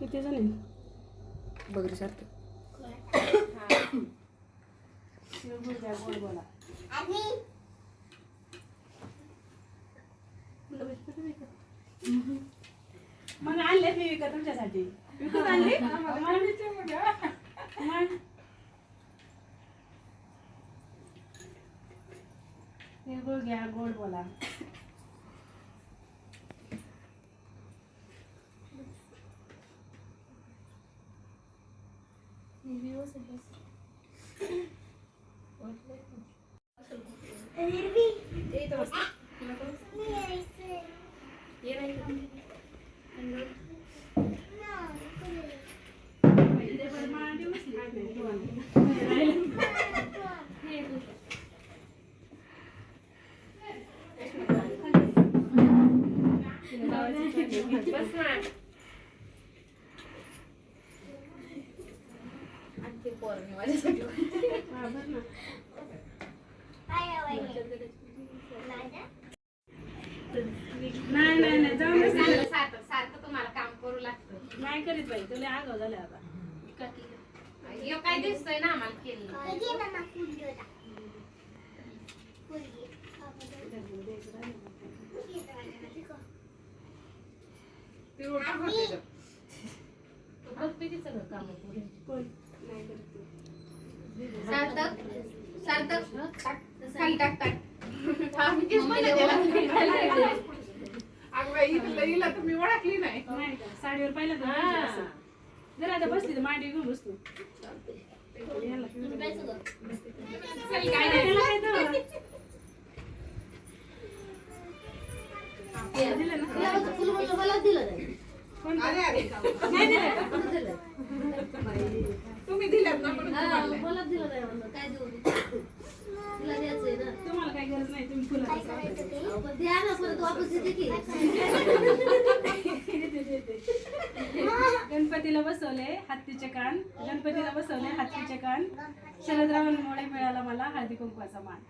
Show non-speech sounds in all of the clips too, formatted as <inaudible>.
किती जण आहे बघण्यासारखं गोड बोला मग आणले मी विकत तुमच्यासाठी. विकत आणली? मग घ्या गोड बोला. vivimos en paz. <clears throat> Y ahí está. Y ahí está. आणखी पोरं माझ्यासाठी. बरं ना. नाही नाही नाही जाऊन सारखं सारखं सारखं तुम्हाला काम करू लागतं. नाही करीत बाई तुला आगाव झाले आता. काय दिसतोय ना आम्हाला केलं तू बघतोय की? सगळं काम कोण नाही करीत तू. सार्थक? सार्थक? खाली टाक टाक. आम्ही तेच म्हणलं त्याला. अगं बाई, हिला हिला तुम्ही ओळखली नाही. का? साडीवर पाहिलं तर. जर आता बसली तर मांडी घेऊन बसतो याला घेऊन चल, काय नाही. त्याला काय तर. दिलं ना? कोण अरे अरे नाही दिलं का? तुम्ही दिल्यात ना म्हणून तुम्हाला मला दिलं नाही म्हणलं काय देऊ तिला द्यायचंय ना तुम्हाला काही गरज नाही तुम्ही फुलं अहो, पण द्या ना परत वापस देते की देते, देते. गणपतीला बसवले हत्तीचे कान गणपतीला बसवले हत्तीचे कान शरदरावांमुळे मिळाला मला हळदी कुंकवाचा मान.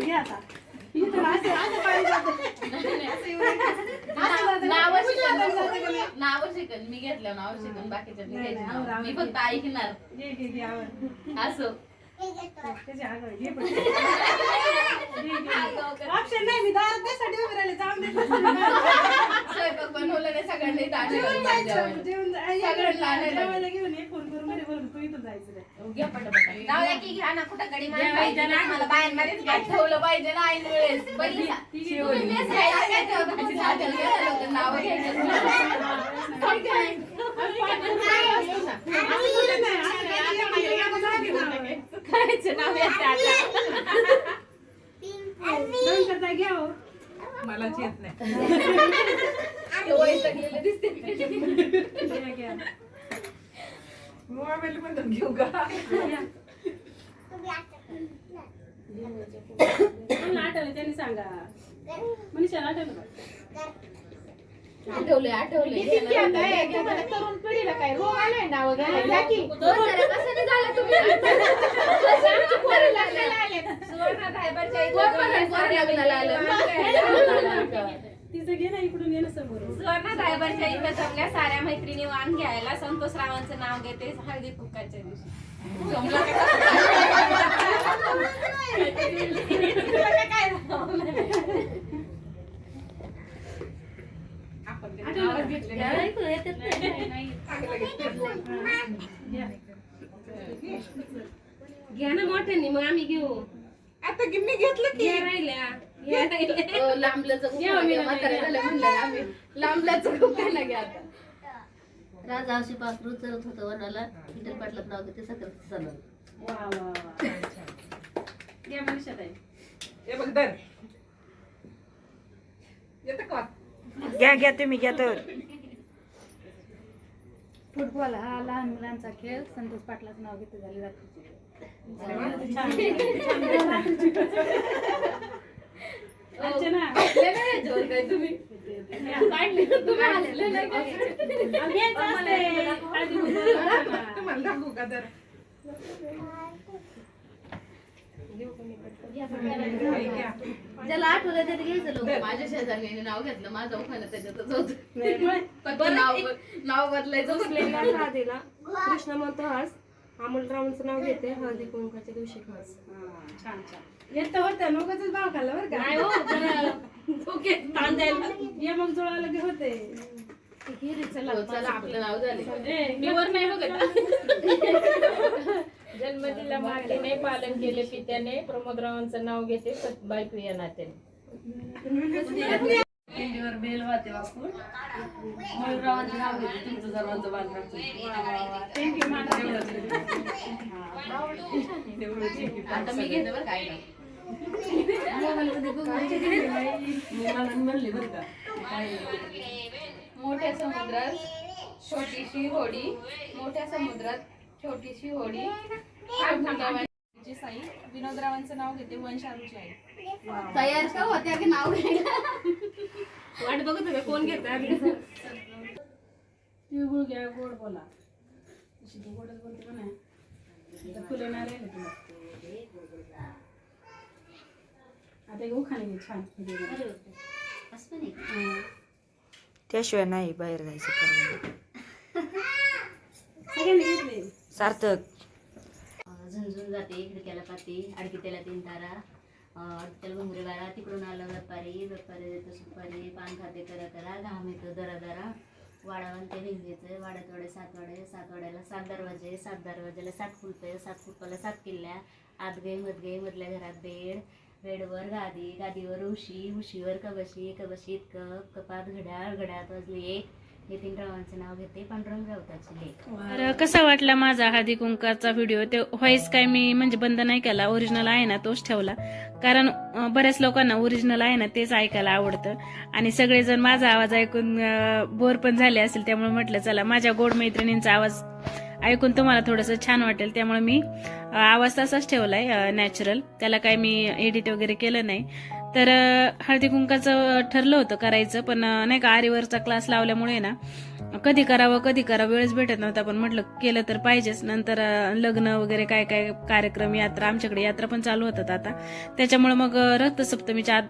घे आता. नावं शिकन मी घेतलं नाव शिकन. बाकीच्या मी घ्यायची नावं. मी फक्त ऐकणार. घे घे घे आवड असं. त्याची आगळ घे पण ऑप्शन नाही मी दारात त्यासाठी उभी राहिले. जाऊन दे स्वयंपाक बनवलं नाही सगळ्यांनी जेवून जायचं ताट जेवून सगळ्यांना आणायला. जेवायला घेऊन ये फोन करून मध्ये बोलून तू इथून जायचं रे घ्या पटापट जाऊ द्या की घ्या ना कुठं गडी मारून जेवायचं पाहिजे ना. ना मला बायांमध्येच ठेवलं पाहिजे ना ऐन वेळेस पहिली तुम्ही मेस घ्यायला काय ठेवता? तुमची जागा घ्या. नाव घ्यायचं करायचं नाव येतं आता हो मलाच नाही ते दिसते घ्या घ्या मोबाईल मधून घेऊ का? आठवलं त्यांनी सांगा? मनीषाला आठवलं का? आठवले आठवले किती आता आहे? तुम्हाला तरुण पिढीला काय रोग आलाय ना वगैरे? की. कसं <laughs> झालं तुम्ही? लग्नाला आलेत. सुवर्णा धायबरच्या इथं दोन पोरं लग्नाला आलेत. तिचं घे ना इकडून ये ना समोर सुवर्ण साहेबांच्या इथं जमल्या साऱ्या मैत्रिणी वाण घ्यायला संतोष रावांचं नाव घेते हळदी कुक्काच्या दिवशी आपण ते आठवलं नावं का? घेतले द्या ना. ना इकडं, येतात नाही. चांगलं घेतलं. घ्या. घ्या ना मोठ्यांनी मग आम्ही घेऊ आता की मी घेतलं की. घ्या राहिल्या. घ्या राहिल्या. अं, या, म्हातारे झाले म्हणलं आम्ही लांबल्याचं कुकर घ्या आता. राजा अशी पाखरू चरत होतं वनाला. विठ्ठल पाटलात नाव घेते साखर सणाला वा वा वा. घ्या मनीषा ताई. हे बघ दर घ्या घ्या तुम्ही घ्या तर. फुटबॉल हा लहान मुलांचा खेळ. संतोष पाटलाचं नाव घेतलं झाले जाते अर्चना. ज्याला आठवलं त्याने घ्यायचं लोक माझ्या शेजारी नाव घेतलं माझं उखाणं त्याच्यातच होत. नाव नाव बदलायचं राधेला कृष्ण म्हणतो हस. अमोलरावांचं नाव घेते हळदी कुंकाच्या दिवशी खास हा, छान छान. येत होतं नकोच भाव खाल्ला बरं नाही का हो ओके ताण द्यायला ये मग जुळायला लगे होते. चला चला आपलं नाव झाले. मी वर नाही बघत. <laughs> <laughs> जन्मदिला मातेने पालन केले पित्याने. प्रमोदरावांचं नाव घेते बायको या नात्याने पिंडीवर बेल वाते वाकून मयूररावांचं नाव घेते तुमचं सर्वांचं बांध Thank you, madam. आता मी घेते बरं काय म्हणले बरं का. मोठ्या समुद्रात छोटीशी होडी मोठ्या समुद्रात छोटीशी होडी. जी साई विनोदरावांचं नाव घेते वंशारूची आई. तयार का होत्या की नाव घ्यायला? वाट बघत होते कोण घेतात तिळगुळ घ्या गोड बोला. तशी तू गोडच बोलते का नाही आता फुले नाही राहिले तुला. आता एक उखाणे घे छान. असं नाही. त्याशिवाय नाही बाहेर जायचं परत. सगळ्यांनी घेतले सार्थक. झुंझुन जाते खिडक्याला पाती अडकित्याला तीन तारा. अं, अडकित्याला घुंगरे बारा तिकडून आलं व्यापारी व्यापारी देतो सुपारी पान खाते करा करा घाम येतो दरा दरा. वाडावर ते भिंगेचं वाड्यात वाडे सात वाडे सात वाड्याला सात दरवाजे सात दरवाज्याला सात फुलपे सात फुलपाला सात किल्ल्या. आत गे मध गे मधल्या घरात बेड बेडवर गादी गादीवर उशी उशीवर कबशी कबशीत कप कपात घड्याळ घड्यात वाजली एक. नितीन रावांचं नाव घेते पांडुरंग राऊताची लेख. तर कसा वाटला माझा हळदी कुंकाचा व्हिडिओ ते व्हॉइस काय मी म्हणजे बंद नाही केला ओरिजिनल आहे ना तोच ठेवला. कारण अं, बऱ्याच लोकांना ओरिजिनल आहे ना तेच ऐकायला आवडतं. आणि सगळेजण माझा आवाज ऐकून बोर पण झाले असेल त्यामुळे म्हटलं चला माझ्या गोड मैत्रिणींचा आवाज ऐकून तुम्हाला थोडंसं छान वाटेल. त्यामुळे मी अं, आवाज तसाच ठेवलाय नॅचरल त्याला काय मी एडिट वगैरे केलं नाही. तर हळदी कुंकाचं ठरलं होतं करायचं पण नाही का आरीवरचा क्लास लावल्यामुळे ना कधी करावं कधी करावं वेळच भेटत नव्हता. पण म्हटलं केलं तर पाहिजेच. नंतर लग्न वगैरे काय काय कार्यक्रम यात्रा आमच्याकडे यात्रा पण चालू होतात आता. त्याच्यामुळे मग रक्तसप्तमीच्या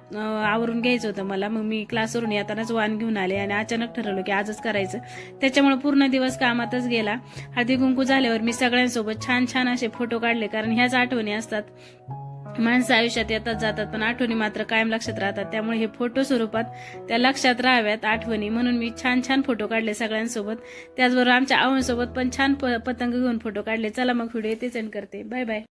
आवरून घ्यायचं होतं मला. मग मी क्लासवरून येतानाच वाण घेऊन आले आणि अचानक ठरवलं की आजच करायचं. त्याच्यामुळे पूर्ण दिवस कामातच गेला. हळदी कुंकू झाल्यावर मी सगळ्यांसोबत छान छान असे फोटो काढले. कारण ह्याच आठवणी असतात. माणसं आयुष्यात येतात जातात पण आठवणी मात्र कायम लक्षात राहतात. त्यामुळे हे फोटो स्वरूपात त्या लक्षात राहाव्यात आठवणी. म्हणून मी छान छान फोटो काढले सगळ्यांसोबत. त्याचबरोबर आमच्या आवणसोबत पण छान प- पतंग घेऊन फोटो काढले. चला मग व्हिडिओ इथेच सेंड करते. Bye bye